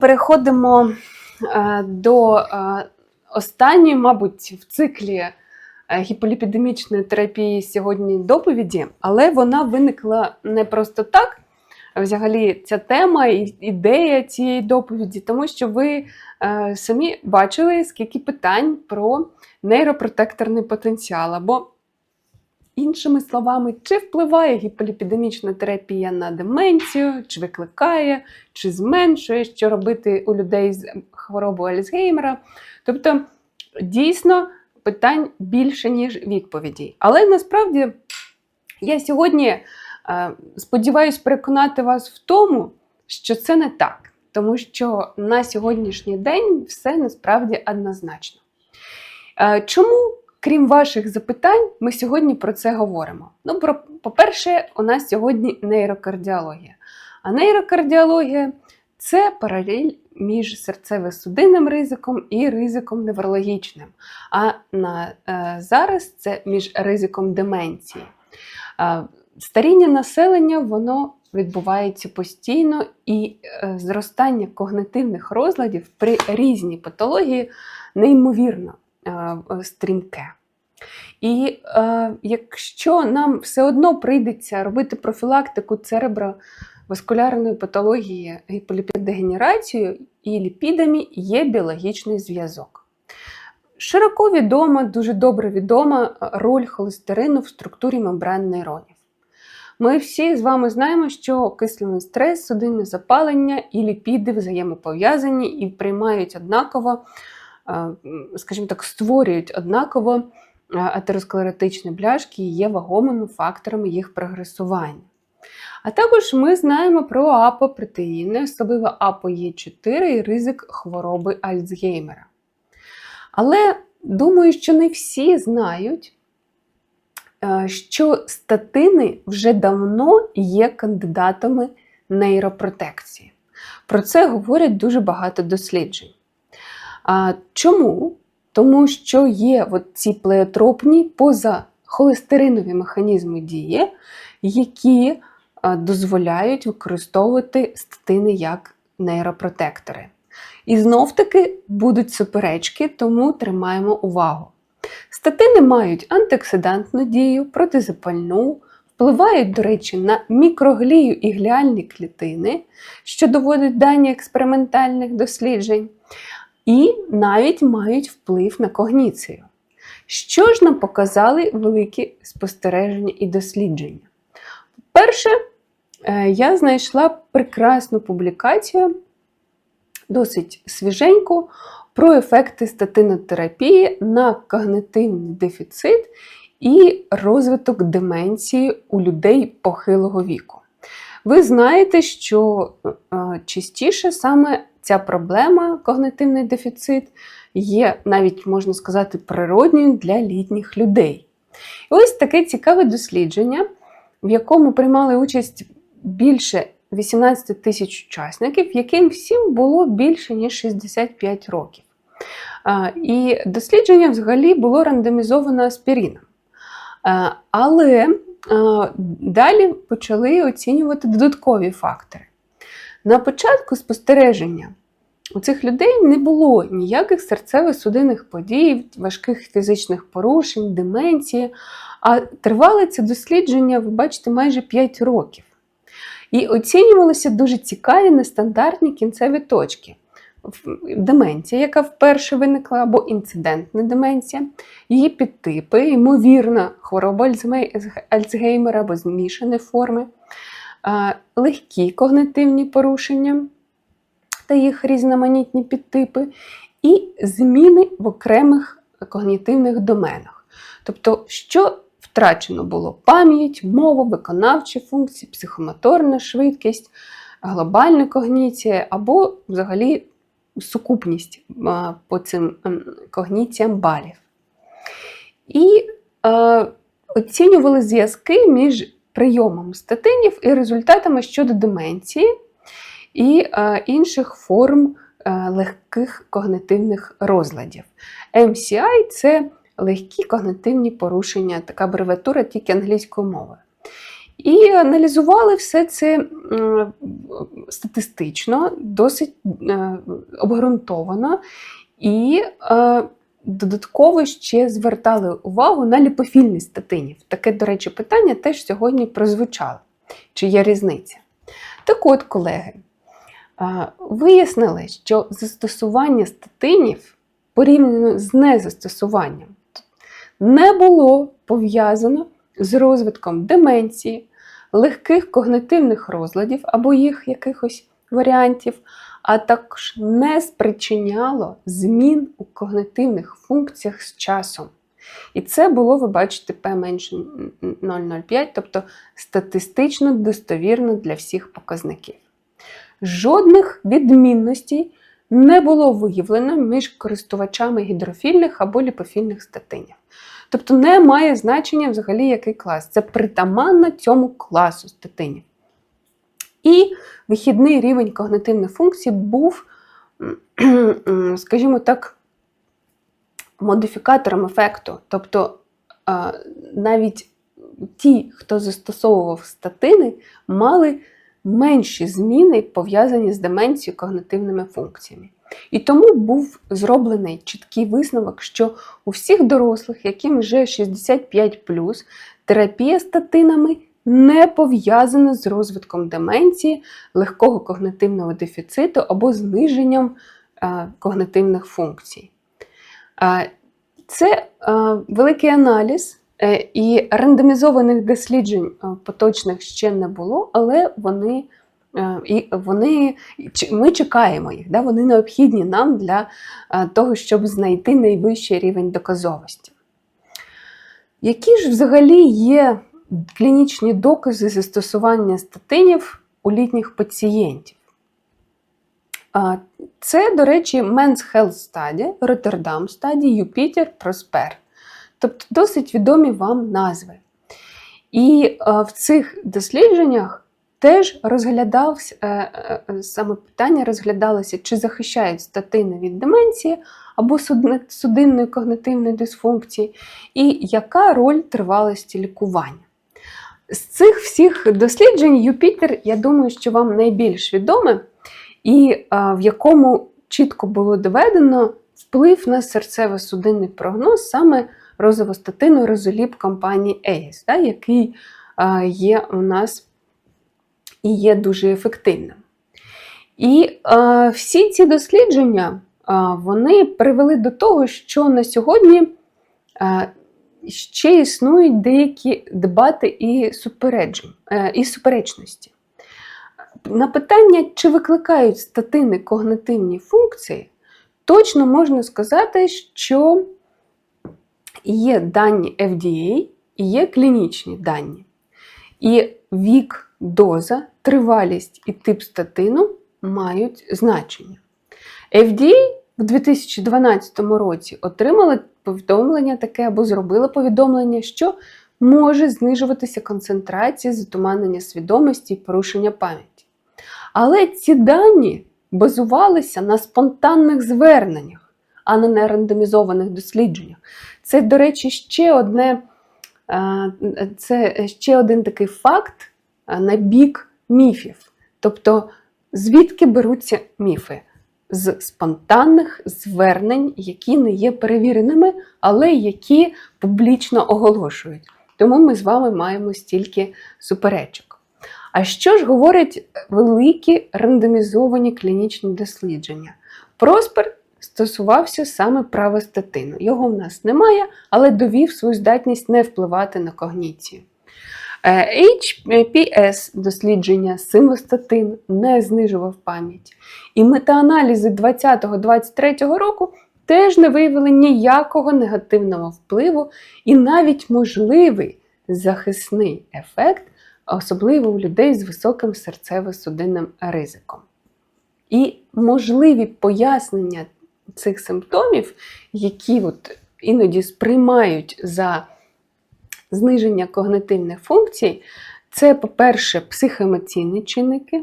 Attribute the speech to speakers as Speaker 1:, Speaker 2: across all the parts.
Speaker 1: Переходимо е, до е, останньої, мабуть, в циклі е, гіполіпідемічної терапії сьогодні доповіді, але вона виникла не просто так. Взагалі, ця тема і ідея цієї доповіді, тому що ви самі бачили, скільки питань про нейропротекторний потенціал. Або, іншими словами, чи впливає гіполіпідемічна терапія на деменцію, чи викликає, чи зменшує, що робити у людей з хворобою Альцгеймера. Тобто, дійсно, питань більше, ніж відповідей. Але насправді я сьогодні е, сподіваюся переконати вас в тому, що це не так. Тому що на сьогоднішній день все насправді однозначно. Е, Чому, крім ваших запитань, ми сьогодні про це говоримо? Ну, про, по-перше, у нас сьогодні нейрокардіологія. А нейрокардіологія це паралель між серцево-судинним ризиком і ризиком неврологічним. А на, е, зараз це між ризиком деменції. Е, старіння населення воно відбувається постійно, і е, зростання когнитивних розладів при різній патології неймовірно стрімке. І е, якщо нам все одно прийдеться робити профілактику цереброваскулярної патології гіполіпіддегенерацією і ліпідами, є біологічний зв'язок. Широко відома, дуже добре відома роль холестерину в структурі мембран нейронів. Ми всі з вами знаємо, що кислений стрес, судинне запалення і ліпіди взаємопов'язані і приймають однаково, е, скажімо так, створюють однаково атеросклеротичні бляшки і є вагомими факторами їх прогресування. А також ми знаємо про апопротеїни, особливо АПОЄ4 і ризик хвороби Альцгеймера. Але думаю, що не всі знають, що статини вже давно є кандидатами нейропротекції. Про це говорять дуже багато досліджень. А Чому? Тому що є от ці плеотропні позахолестеринові механізми дії, які дозволяють використовувати статини як нейропротектори. І знов-таки будуть суперечки, тому тримаємо увагу. Статини мають антиоксидантну дію, протизапальну, впливають, до речі, на мікроглію і гліальні клітини, що доводить дані експериментальних досліджень, і навіть мають вплив на когніцію. Що ж нам показали великі спостереження і дослідження? Перше, е, я знайшла прекрасну публікацію досить свіженьку про ефекти статинотерапії на когнитивний дефіцит і розвиток деменції у людей похилого віку. Ви знаєте, що е, частіше саме ця проблема, когнитивний дефіцит, є навіть, можна сказати, природньою для літніх людей. І ось таке цікаве дослідження, в якому приймали участь більше 18 тисяч учасників, яким всім було більше ніж 65 років. І дослідження взагалі було рандомізовано аспіріном. Але далі почали оцінювати додаткові фактори. На початку спостереження у цих людей не було ніяких серцево-судинних подій, важких фізичних порушень, деменції, а тривало це дослідження, ви бачите, майже 5 років. І оцінювалися дуже цікаві нестандартні кінцеві точки. Деменція, яка вперше виникла, або інцидентна деменція, її підтипи, ймовірна хвороба Альцгеймера або змішані форми, легкі когнитивні порушення та їх різноманітні підтипи, і зміни в окремих когнітивних доменах. Тобто, що втрачено було? Пам'ять, мова, виконавчі функції, психомоторна швидкість, глобальна когніція або взагалі сукупність по цим ем, когніціям балів. І е, оцінювали зв'язки між прийомом статинів і результатами щодо деменції і е, інших форм е, легких когнитивних розладів. MCI це легкі когнитивні порушення, така абревіатура тільки англійською мовою. І аналізували все це статистично, досить е, обґрунтовано, і е, додатково ще звертали увагу на ліпофільність статинів. Таке, до речі, питання теж сьогодні прозвучало. Чи є різниця? Так от, колеги, е, вияснили, що застосування статинів порівняно з незастосуванням не було пов'язано з розвитком деменції, легких когнитивних розладів або їх якихось варіантів, а також не спричиняло змін у когнитивних функціях з часом. І це було, ви бачите, P менше 0,05, тобто статистично достовірно для всіх показників. Жодних відмінностей не було виявлено між користувачами гідрофільних або ліпофільних статинів. Тобто не має значення взагалі який клас. Це притаманно цьому класу статинів. І вихідний рівень когнитивних функцій був, скажімо так, модифікатором ефекту. Тобто навіть ті, хто застосовував статини, мали менші зміни, пов'язані з деменцією когнитивними функціями. І тому був зроблений чіткий висновок, що у всіх дорослих, яким вже 65 терапія статинами не пов'язана з розвитком деменції, легкого когнитивного дефіциту або зниженням е, когнитивних функцій. Е, це е, великий аналіз. І рандомізованих досліджень поточних ще не було, але вони і вони, ми чекаємо їх, да? вони необхідні нам для того, щоб знайти найвищий рівень доказовості. Які ж взагалі є клінічні докази застосування статинів у літніх пацієнтів? Це, до речі, Men's Health Study, Rotterdam Study, Jupiter, Prosper. Тобто досить відомі вам назви. І е, в цих дослідженнях теж розглядався е, е, саме питання розглядалося, чи захищають статини від деменції або судинної когнитивної дисфункції, і яка роль тривалості лікування. З цих всіх досліджень Юпітер, я думаю, що вам найбільш відоме, і в якому чітко було доведено вплив на серцево-судинний прогноз саме розовостатину розоліп компанії EIS, який є у нас і є дуже ефективним. І а, всі ці дослідження а, вони привели до того, що на сьогодні а, ще існують деякі дебати і, е, і суперечності. На питання, чи викликають статини когнитивні функції, точно можна сказати, що є дані FDA і є клінічні дані. І вік, доза, тривалість і тип статину мають значення. FDA в 2012 році отримала повідомлення таке або зробила повідомлення, що може знижуватися концентрація затуманення свідомості і порушення пам'яті. Але ці дані базувалися на спонтанних зверненнях, а не на рандомізованих дослідженнях. Це, до речі, ще одне, це ще один такий факт на бік міфів. Тобто, звідки беруться міфи? З спонтанних звернень, які не є перевіреними, але які публічно оголошують. Тому ми з вами маємо стільки суперечок. А що ж говорять великі рандомізовані клінічні дослідження? Проспер стосувався саме права статину. Його в нас немає, але довів свою здатність не впливати на когніцію. HPS дослідження симостатин не знижував пам'ять. І метааналізи 2020-2023 року теж не виявили ніякого негативного впливу і навіть можливий захисний ефект, особливо у людей з високим серцево-судинним ризиком. І можливі пояснення цих симптомів, які от іноді сприймають за зниження когнитивних функцій, це, по-перше, психоемоційні чинники.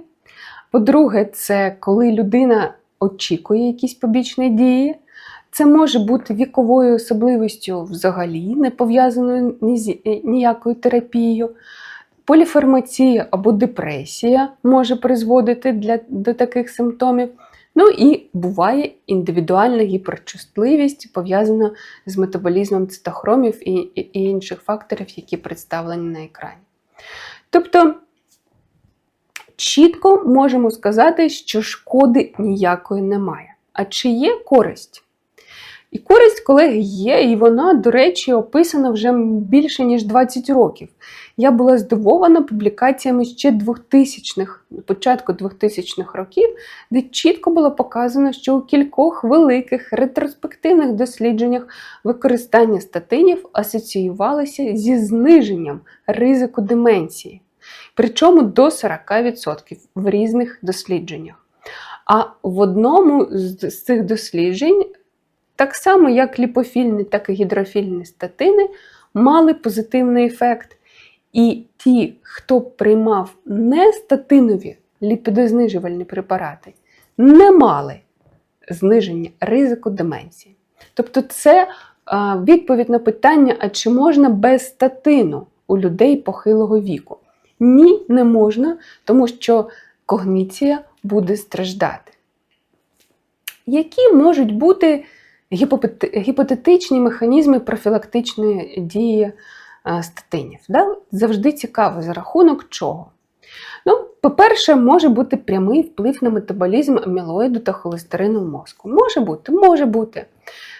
Speaker 1: По-друге, це коли людина очікує якісь побічні дії. Це може бути віковою особливістю взагалі, не пов'язаною ніякою терапією. поліфармація або депресія може призводити для, до таких симптомів. Ну і буває індивідуальна гіперчутливість, пов'язана з метаболізмом цитохромів і, і, інших факторів, які представлені на екрані. Тобто чітко можемо сказати, що шкоди ніякої немає. А чи є користь? І користь, колеги, є, і вона, до речі, описана вже більше ніж 20 років. Я була здивована публікаціями ще 2000-х, початку 2000-х років, де чітко було показано, що у кількох великих ретроспективних дослідженнях використання статинів асоціювалося зі зниженням ризику деменції, причому до 40% в різних дослідженнях. А в одному з цих досліджень так само, як ліпофільні, так і гідрофільні статини мали позитивний ефект. І ті, хто приймав не статинові ліпідознижувальні препарати, не мали зниження ризику деменції. Тобто, це а, відповідь на питання: а чи можна без статину у людей похилого віку? Ні, не можна, тому що когніція буде страждати. Які можуть бути гіпотетичні механізми профілактичної дії статинів. Да? Завжди цікаво, за рахунок чого. Ну, По-перше, може бути прямий вплив на метаболізм амілоїду та холестерину в мозку. Може бути, може бути.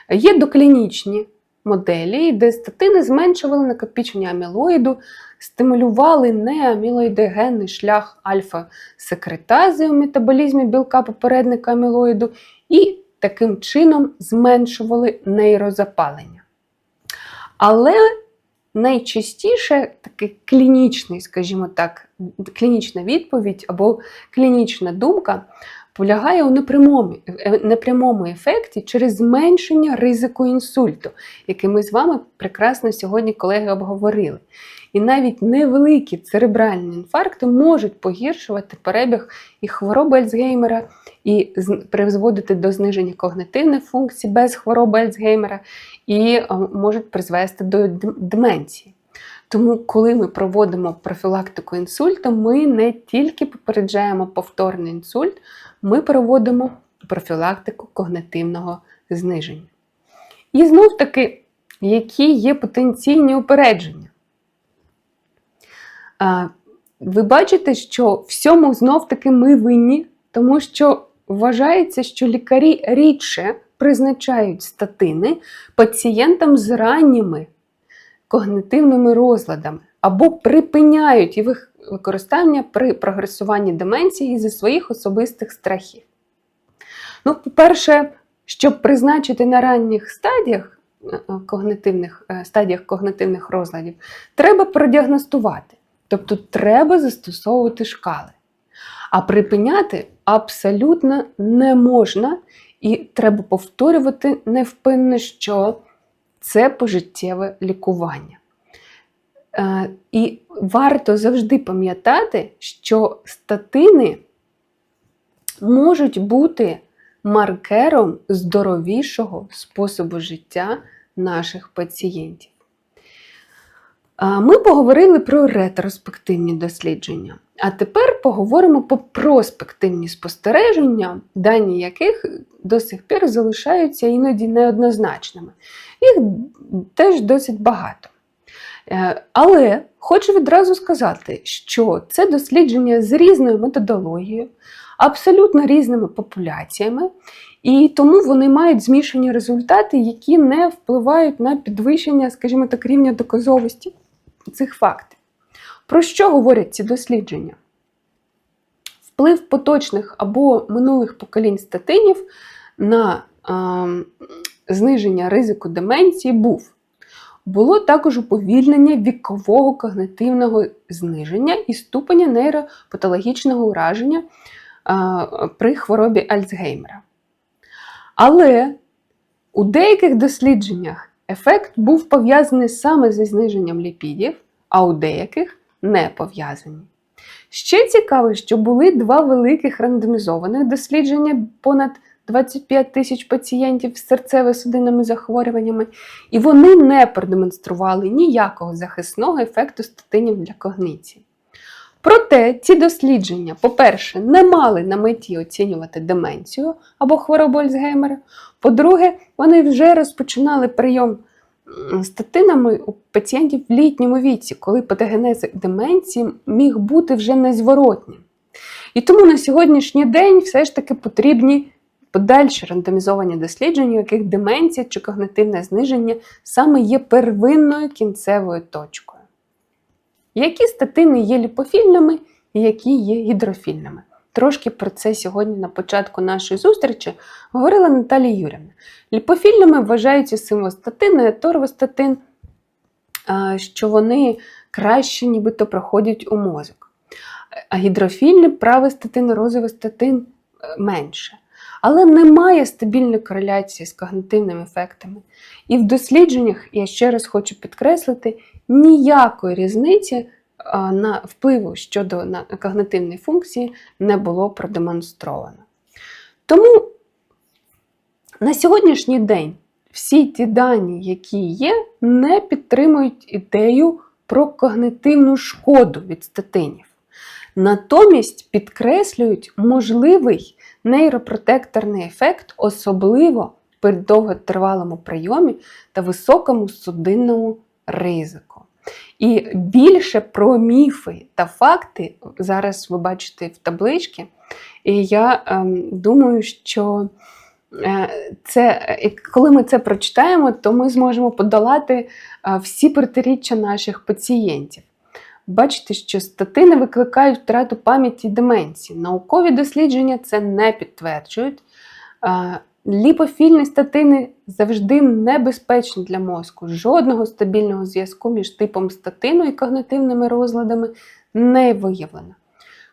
Speaker 1: Є доклінічні моделі, де статини зменшували накопичення амілоїду, стимулювали неамілоїдогенний шлях альфа-секретази у метаболізмі білка попередника амілоїду і таким чином зменшували нейрозапалення. Але найчастіше такий клінічний, скажімо так, клінічна відповідь або клінічна думка полягає у непрямому, непрямому ефекті через зменшення ризику інсульту, який ми з вами прекрасно сьогодні, колеги, обговорили. І навіть невеликі церебральні інфаркти можуть погіршувати перебіг і хвороби Альцгеймера, і призводити до зниження когнитивних функцій без хвороби Альцгеймера, і можуть призвести до деменції. Тому, коли ми проводимо профілактику інсульту, ми не тільки попереджаємо повторний інсульт, ми проводимо профілактику когнитивного зниження. І знов таки, які є потенційні упередження. Ви бачите, що всьому знов-таки ми винні, тому що вважається, що лікарі рідше призначають статини пацієнтам з ранніми когнитивними розладами або припиняють їх використання при прогресуванні деменції зі своїх особистих страхів. Ну, По-перше, щоб призначити на ранніх стадіях е, когнитивних, е, стадіях когнитивних розладів, треба продіагностувати. Тобто треба застосовувати шкали. А припиняти абсолютно не можна, і треба повторювати невпинно, що це пожиттєве лікування. Е, і варто завжди пам'ятати, що статини можуть бути маркером здоровішого способу життя наших пацієнтів. Ми поговорили про ретроспективні дослідження. А тепер поговоримо про проспективні спостереження, дані яких до сих пір залишаються іноді неоднозначними. Їх теж досить багато. Е, але хочу відразу сказати, що це дослідження з різною методологією, абсолютно різними популяціями, і тому вони мають змішані результати, які не впливають на підвищення, скажімо так, рівня доказовості цих фактів. Про що говорять ці дослідження? Вплив поточних або минулих поколінь статинів на е, зниження ризику деменції був. Було також уповільнення вікового когнитивного зниження і ступеня нейропатологічного ураження при хворобі Альцгеймера. Але у деяких дослідженнях ефект був пов'язаний саме зі зниженням ліпідів, а у деяких не пов'язані. Ще цікаво, що були два великих рандомізованих дослідження понад 25 тисяч пацієнтів з серцево-судинними захворюваннями, і вони не продемонстрували ніякого захисного ефекту статинів для когніції. Проте ці дослідження, по-перше, не мали на меті оцінювати деменцію або хворобу Альцгеймера. По-друге, вони вже розпочинали прийом статинами у пацієнтів в літньому віці, коли патогенез деменції міг бути вже незворотнім. І тому на сьогоднішній день все ж таки потрібні подальші рандомізовані дослідження, у яких деменція чи когнитивне зниження саме є первинною кінцевою точкою. Які статини є ліпофільними і які є гідрофільними? Трошки про це сьогодні на початку нашої зустрічі говорила Наталія Юрівна. Ліпофільними вважаються симвостатин і торвостатин, що вони краще нібито проходять у мозок. А гідрофільний правистатин, розовостатин е, менше. Але немає стабільної кореляції з когнитивними ефектами. І в дослідженнях, я ще раз хочу підкреслити, ніякої різниці на впливу щодо на когнитивної функції не було продемонстровано. Тому на сьогоднішній день всі ті дані, які є, не підтримують ідею про когнитивну шкоду від статинів. Натомість підкреслюють можливий нейропротекторний ефект, особливо при довготривалому прийомі та високому судинному ризику. І більше про міфи та факти зараз ви бачите в табличці. І я ем, думаю, що е, це, коли ми це прочитаємо, то ми зможемо подолати е, всі протиріччя наших пацієнтів. Бачите, що статини викликають втрату пам'яті і деменції. Наукові дослідження це не підтверджують. Ліпофільні статини завжди небезпечні для мозку. Жодного стабільного зв'язку між типом статину і когнитивними розладами не виявлено.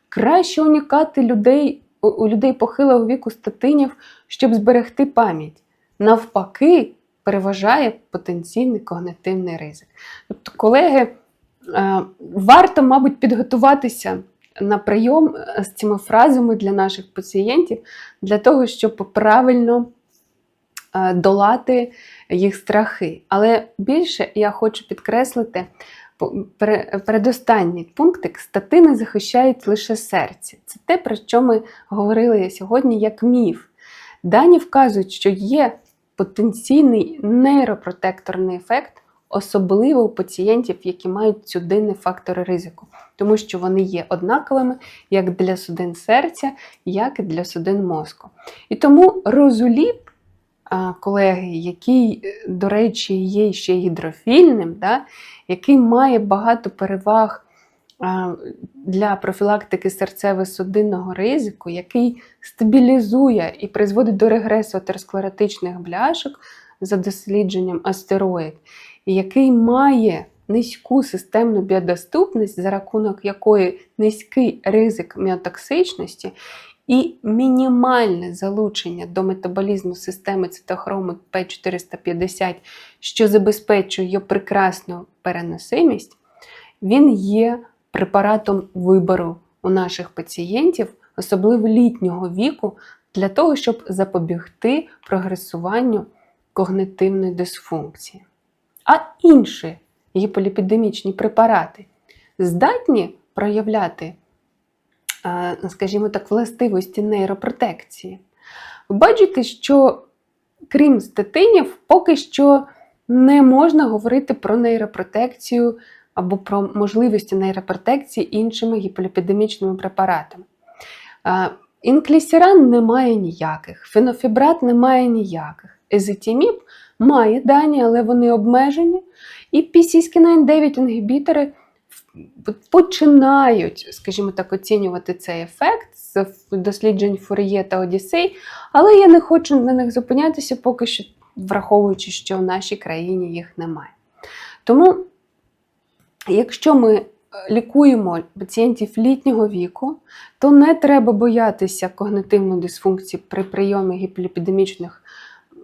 Speaker 1: Краще уникати людей, у- у людей похилого віку статинів, щоб зберегти пам'ять. Навпаки, переважає потенційний когнитивний ризик. Тобто, колеги, е, варто, мабуть, підготуватися на прийом е, з цими фразами для наших пацієнтів, для того, щоб правильно е, долати їх страхи. Але більше я хочу підкреслити передостанній пунктик: статини захищають лише серце. Це те, про що ми говорили сьогодні як міф. Дані вказують, що є потенційний нейропротекторний ефект, особливо у пацієнтів, які мають судинні фактори ризику, тому що вони є однаковими як для судин серця, як і для судин мозку. І тому розуліп, колеги, який, е, до речі, є ще гідрофільним, да, який має багато переваг для профілактики серцево-судинного ризику, який стабілізує і призводить до регресу атеросклеротичних бляшок за дослідженням астероїд, який має низьку системну біодоступність, за рахунок якої низький ризик міотоксичності і мінімальне залучення до метаболізму системи цитохрому П450, що забезпечує її прекрасну переносимість, він є препаратом вибору у наших пацієнтів, особливо літнього віку, для того, щоб запобігти прогресуванню когнитивної дисфункції. А інші гіполіпідемічні препарати здатні проявляти, е, скажімо так, властивості нейропротекції. Бачите, що крім статинів, поки що не можна говорити про нейропротекцію або про можливості нейропротекції іншими гіполіпідемічними препаратами. Е, Інклісіран немає ніяких, фенофібрат немає ніяких. Езетіміб має дані, але вони обмежені. І PCSK9 інгібітори починають, скажімо так, оцінювати цей ефект з досліджень Фур'є та Одіссей, але я не хочу на них зупинятися, поки що, враховуючи, що в нашій країні їх немає. Тому, якщо ми е, лікуємо пацієнтів літнього віку, то не треба боятися когнитивної дисфункції при прийомі гіполіпідемічних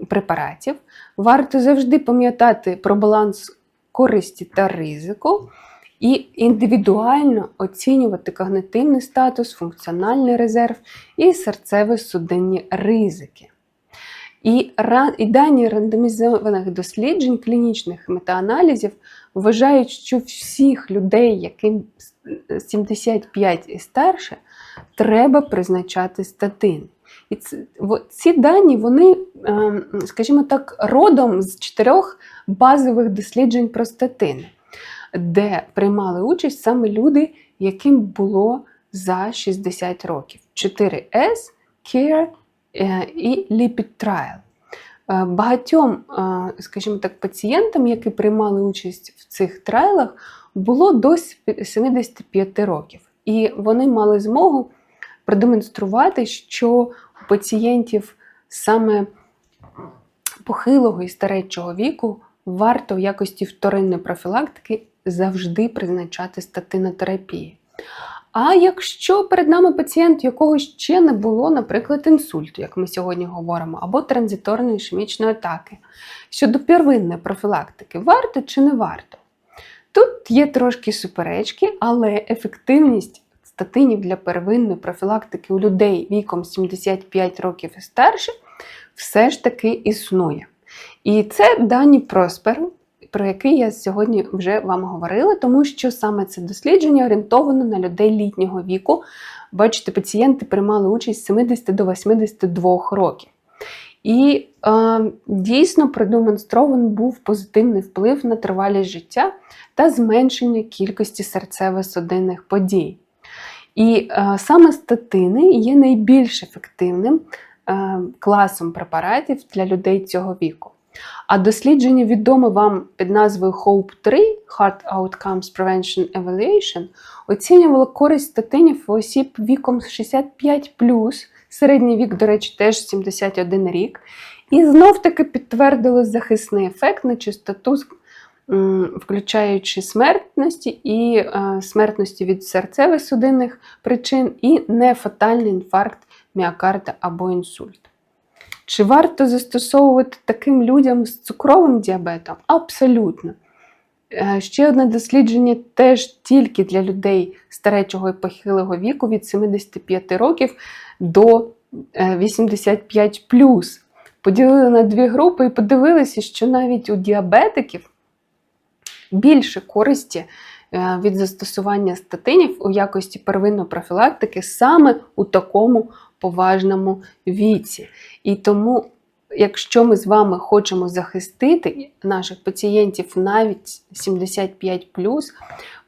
Speaker 1: препаратів. Варто завжди пам'ятати про баланс користі та ризику і індивідуально оцінювати когнитивний статус, функціональний резерв і серцево-судинні ризики. І, і дані рандомізованих досліджень, клінічних метааналізів вважають, що всіх людей, яким 75 і старше, треба призначати статин. І ці дані, вони, ем, скажімо так, родом з чотирьох базових досліджень про статини, де приймали участь саме люди, яким було за 60 років. 4S, CARE е, і Lipid Trial. Е, Багатьом, е, скажімо так, пацієнтам, які приймали участь в цих трайлах, було до 75 років. І вони мали змогу продемонструвати, що пацієнтів саме похилого і старечого віку варто в якості вторинної профілактики завжди призначати статинотерапію. А якщо перед нами пацієнт, якого ще не було, наприклад, інсульту, як ми сьогодні говоримо, або транзиторної ішемічної атаки, щодо первинної профілактики, варто чи не варто? Тут є трошки суперечки, але ефективність статинів для первинної профілактики у людей віком 75 років і старше все ж таки існує. І це дані Просперу, про який я сьогодні вже вам говорила, тому що саме це дослідження орієнтовано на людей літнього віку. Бачите, пацієнти приймали участь з 70 до 82 років. І е, дійсно продемонстрований був позитивний вплив на тривалість життя та зменшення кількості серцево-судинних подій. І е, саме статини є найбільш ефективним е, класом препаратів для людей цього віку. А дослідження відоме вам під назвою HOPE 3 Heart Outcomes Prevention Evaluation оцінювало користь статинів у осіб віком 65 середній вік, до речі, теж 71 рік. І знов-таки підтвердило захисний ефект на чистоту, включаючи смертності і е, смертності від серцево-судинних причин, і нефатальний інфаркт міокарда або інсульт. Чи варто застосовувати таким людям з цукровим діабетом? Абсолютно. Е, Ще одне дослідження теж тільки для людей старечого і похилого віку від 75 років до е, 85 Поділили на дві групи і подивилися, що навіть у діабетиків більше користі е, від застосування статинів у якості первинної профілактики саме у такому поважному віці. І тому, якщо ми з вами хочемо захистити наших пацієнтів навіть 75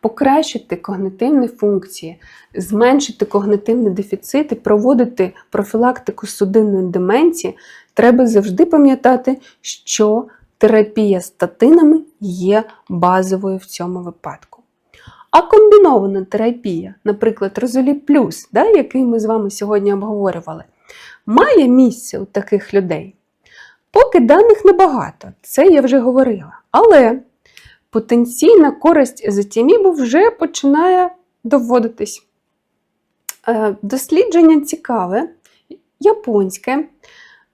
Speaker 1: покращити когнитивні функції, зменшити когнитивний дефіцит проводити профілактику судинної деменції, треба завжди пам'ятати, що терапія статинами є базовою в цьому випадку. А комбінована терапія, наприклад, Розолі Плюс, да, який ми з вами сьогодні обговорювали, має місце у таких людей. Поки даних небагато, це я вже говорила. Але потенційна користь езотімібу вже починає доводитись. Е, Дослідження цікаве, японське.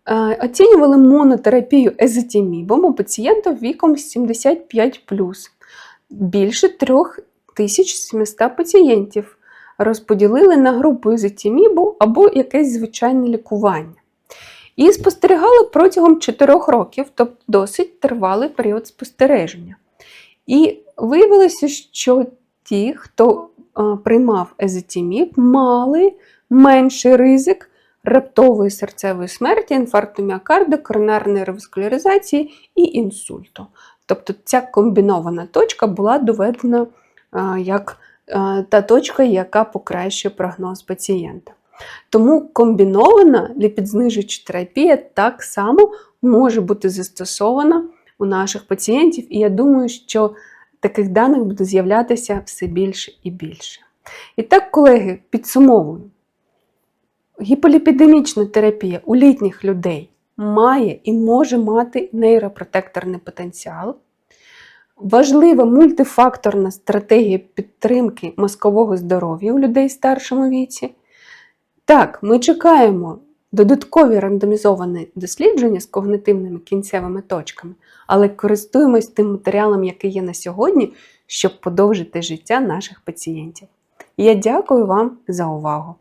Speaker 1: Е, Оцінювали монотерапію езотімібом у пацієнтів віком 75 Більше 3700 пацієнтів розподілили на групу езотімібу або якесь звичайне лікування. І спостерігали протягом 4 років, тобто досить тривалий період спостереження. І виявилося, що ті, хто е, приймав езотіміб, мали менший ризик раптової серцевої смерті, інфаркту міокарда, коронарної реваскуляризації і інсульту. Тобто ця комбінована точка була доведена е, як е, та точка, яка покращує прогноз пацієнта. Тому комбінована ліпідзнижуюча терапія так само може бути застосована у наших пацієнтів, і я думаю, що таких даних буде з'являтися все більше і більше. І так, колеги, підсумовую. Гіполіпідемічна терапія у літніх людей має і може мати нейропротекторний потенціал. Важлива мультифакторна стратегія підтримки мозкового здоров'я у людей в старшому віці. Так, ми чекаємо додаткові рандомізовані дослідження з когнитивними кінцевими точками, але користуємось тим матеріалом, який є на сьогодні, щоб подовжити життя наших пацієнтів. Я дякую вам за увагу!